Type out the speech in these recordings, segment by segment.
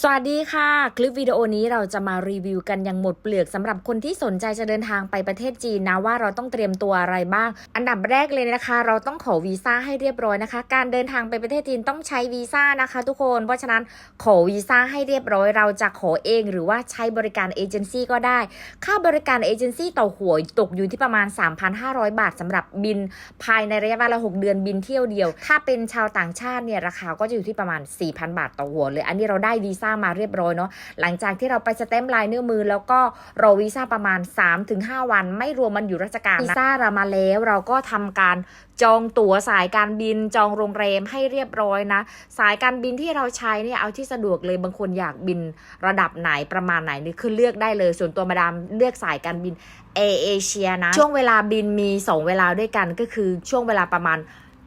สวัสดีค่ะ คลิปวิดีโอนี้เราจะมารีวิวกันอย่างหมดเปลือกสำหรับคนที่สนใจจะเดินทางไปประเทศจีนนะว่าเราต้องเตรียมตัวอะไรบ้าง อันดับแรกเลยนะคะ เราต้องขอวีซ่าให้เรียบร้อยนะคะ การเดินทางไปประเทศจีนต้องใช้วีซ่านะคะ ทุกคนเพราะฉะนั้นขอวีซ่าให้เรียบร้อย เราจะขอเองหรือว่าใช้บริการเอเจนซี่ก็ได้ ค่าบริการเอเจนซี่ต่อหัวตกอยู่ที่ประมาณ 3,500 บาทสำหรับบิน ภายในระยะเวลา6เดือนบินเที่ยวเดียว ถ้าเป็นชาวต่างชาติเนี่ยราคาก็จะอยู่ที่ประมาณ4,000 บาทต่อหัวเลย อันนี้เราได้วีซ่ามาเรียบร้อยเนาะหลังจากที่เราไปสเต็มลายนิ้วมือ แล้วก็รอวีซ่าประมาณ 3-5 วัน ไม่รวมมันอยู่ราชการวีซ่าเรามาแล้วเราก็ทำการจองตั๋วสายการบินจองโรงแรมให้เรียบร้อยนะ สายการบินที่เราใช้เนี่ยเอาที่สะดวกเลยบางคนอยากบินระดับไหนประมาณไหนนี่คือเลือกได้เลย ส่วนตัวมาดามเลือกสายการบินเอเอเชียนะ ช่วงเวลาบินมี 2 เวลาด้วยกันก็คือช่วงเวลาประมาณ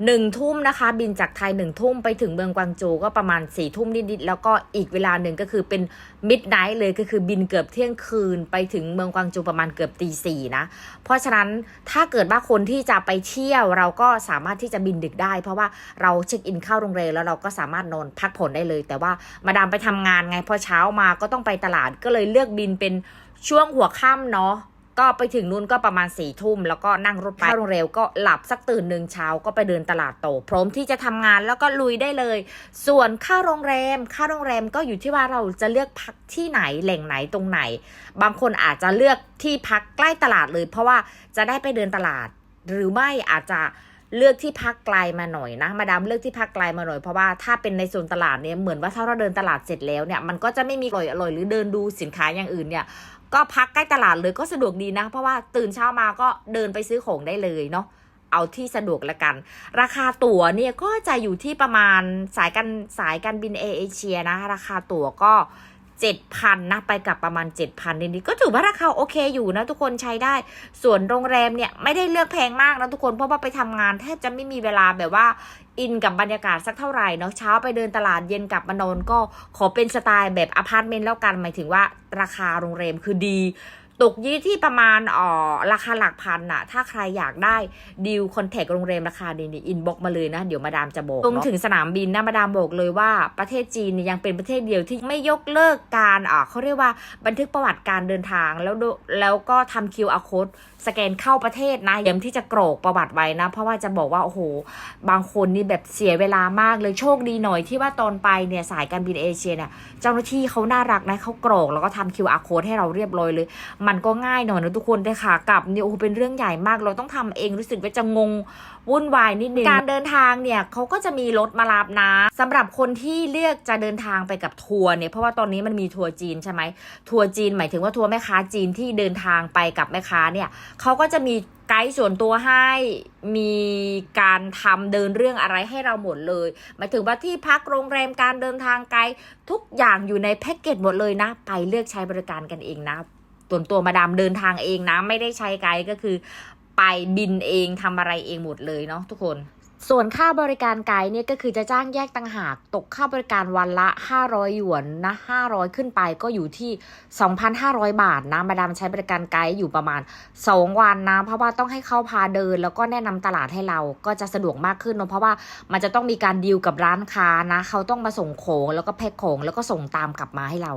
หนึ่งทุ่มนะคะ บินจากไทยหนึ่งทุ่มไปถึงเมืองกวางโจก็ประมาณสี่ทุ่มนิดๆแล้วก็อีกเวลาหนึ่งก็คือเป็นมิดไนท์เลยก็คือบินเกือบเที่ยงคืนไปถึงเมืองกวางโจประมาณเกือบตีสี่นะ เพราะฉะนั้นถ้าเกิดว่าคนที่จะไปเที่ยวเราก็สามารถที่จะบินดึกได้ เพราะว่าเราเช็คอินเข้าโรงแรมแล้วเราก็สามารถนอนพักผ่อนได้เลย แต่ว่ามาดามไปทำงานไงพอเช้ามาก็ต้องไปตลาดก็เลยเลือกบินเป็นช่วงหัวค่ำเนาะ ก็ไปถึงนู่นก็ประมาณสี่ทุ่มแล้วก็นั่งรถไปเข้าโรงแรมก็หลับสักตื่นหนึ่งเช้าก็ไปเดินตลาดโตพร้อมที่จะทำงานแล้วก็ลุยได้เลย ส่วนค่าโรงแรม ค่าโรงแรมก็อยู่ที่ว่าเราจะเลือกพักที่ไหนแหล่งไหนตรงไหน บางคนอาจจะเลือกที่พักใกล้ตลาดเลย เพราะว่าจะได้ไปเดินตลาด หรือไม่อาจจะ เลือกที่พักไกลมาหน่อยนะ มาดามเลือกที่พักไกลมาหน่อยเพราะว่าถ้าเป็นในโซนตลาดเนี่ยเหมือนว่าถ้าเราเดินตลาดเสร็จแล้วเนี่ยมันก็จะไม่มีอร่อยอร่อยหรือเดินดูสินค้าอย่างอื่นเนี่ยก็พักใกล้ตลาดเลยก็สะดวกดีนะ เพราะว่าตื่นเช้ามาก็เดินไปซื้อของได้เลยเนาะเอาที่สะดวกละกัน ราคาตั๋วเนี่ยก็จะอยู่ที่ประมาณสายการสายการบินเอเชียนะ ราคาตั๋วก็ 7,000นะไปกลับประมาณ 7,000นิดๆก็ถือว่าราคาโอเคอยู่นะทุกคนใช้ได้ ส่วนโรงแรมเนี่ยไม่ได้เลือกแพงมากนะทุกคนเพราะว่าไปทำงานแทบจะไม่มีเวลาแบบว่าอินกับบรรยากาศสักเท่าไหร่เนาะเช้าไปเดินตลาดเย็นกลับมานอนก็ขอเป็นสไตล์แบบอพาร์ตเมนต์แล้วกันหมายถึงว่าราคาโรงแรมคือดี ตกยี่ที่ประมาณอ๋อราคาหลักพันน่ะถ้าใครอยากได้ดีลคอนแทคโรงแรมราคาดีนี่อินบ็อกมาเลยนะ เดี๋ยวมาดามจะบอกตรงถึงสนามบินนะมาดามบอกเลยว่าประเทศจีนเนี่ยยังเป็นประเทศเดียวที่ไม่ยกเลิกการอ่าเขาเรียกว่าบันทึกประวัติการเดินทางแล้วดูแล้วก็ทำ QR code สแกนเข้าประเทศนะเยี่ยมที่จะกรอกประวัติไว้นะ เพราะว่าจะบอกว่าโอ้โหบางคนนี่แบบเสียเวลามากเลยโชคดีหน่อยที่ว่าตอนไปเนี่ยสายการบินเอเชียเนี่ยเจ้าหน้าที่เขาน่ารักนะเขากรอกแล้วก็ทำ QR code ให้เราเรียบร้อยเลยมันก็ง่ายหน่อยนะทุกคนแต่ขากลับเนี่ยโอ้เป็นเรื่องใหญ่มากเราต้องทำเองรู้สึกว่าจะงงวุ่นวายนิดนึงการเดินทางเนี่ยเขาก็จะมีรถมารับนะสำหรับคนที่เลือกจะเดินทางไปกับทัวร์เนี่ยเพราะว่าตอนนี้มันมีทัวร์จีนใช่ไหมทัวร์จีนหมายถึงว่าทัวร์แม่ค้าจีนที่เดินทางไปกับแม่ค้าเนี่ยเขาก็จะมีไกด์ส่วนตัวให้มีการทำเดินเรื่องอะไรให้เราหมดเลยหมายถึงว่าที่พักโรงแรมการเดินทางไกด์ทุกอย่างอยู่ในแพ็กเกจหมดเลยนะ ไปเลือกใช้บริการกันเองนะ ส่วนตัวมาดามเดินทางเองนะ ไม่ได้ใช้ไกด์ก็คือ ไปบินเองทำอะไรเองหมดเลยเนาะทุกคนส่วนค่าบริการไกด์เนี่ยก็คือจะจ้างแยกต่างหากตกค่าบริการวันละ 500 หยวนนะ 500 ขึ้นไปก็อยู่ที่ 2,500 บาทนะ มาดามใช้บริการไกด์อยู่ประมาณ 2 วันนะ เพราะว่าต้องให้เขาพาเดิน แล้วก็แนะนำตลาดให้เราก็จะสะดวกมากขึ้นเนอะเพราะว่ามันจะต้องมีการดีลกับร้านค้านะ เขาต้องมาส่งของแล้วก็แพ็คของแล้วก็ส่งตามกลับมาให้เรา